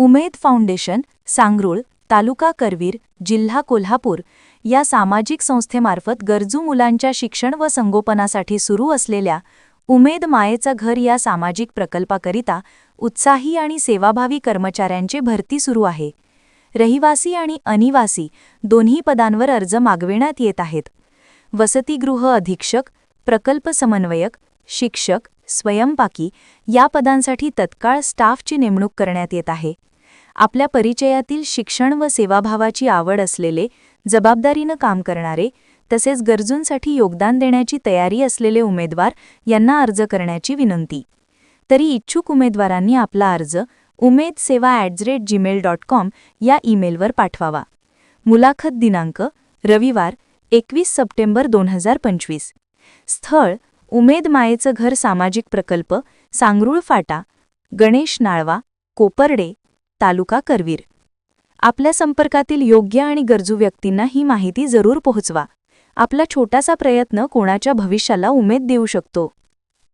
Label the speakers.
Speaker 1: उमेद foundation Sangrul तालुका करवीर जिल्हा कोल्हापूर या सामाजिक संस्थेमार्फत गरजू मुलांच्या शिक्षण व संगोपनासाठी सुरू असलेल्या उमेद मायेचं घर या सामाजिक प्रकल्पाकरिता उत्साही आणि सेवाभावी कर्मचाऱ्यांची भरती सुरू आहे. रहिवासी आणि अनिवासी दोन्ही पदांवर अर्ज मागविण्यात येत आहेत. वसतिगृह अधीक्षक प्रकल्प समन्वयक शिक्षक स्वयंपाकी या पदांसाठी तत्काळ स्टाफची नेमणूक करण्यात येत आहे. आपल्या परिचयातील शिक्षण व सेवाभावाची आवड असलेले जबाबदारीनं काम करणारे तसेच गरजूंसाठी योगदान देण्याची तयारी असलेले उमेदवार यांना अर्ज करण्याची विनंती. तरी इच्छुक उमेदवारांनी आपला अर्ज Umed Seva at rate Gmail dot com या ईमेलवर पाठवावा. मुलाखत दिनांक रविवार एकवीस सप्टेंबर दोन हजार पंचवीस. स्थळ उमेद मायेचं घर सामाजिक प्रकल्प सांगरूळ फाटा गणेश नाळवा कोपर्डे तालुका करवीर. आपल्या संपर्कातील योग्य आणि गरजू व्यक्तींना ही माहिती जरूर पोहोचवा. आपला छोटासा प्रयत्न कोणाच्या भविष्याला उमेद देऊ शकतो.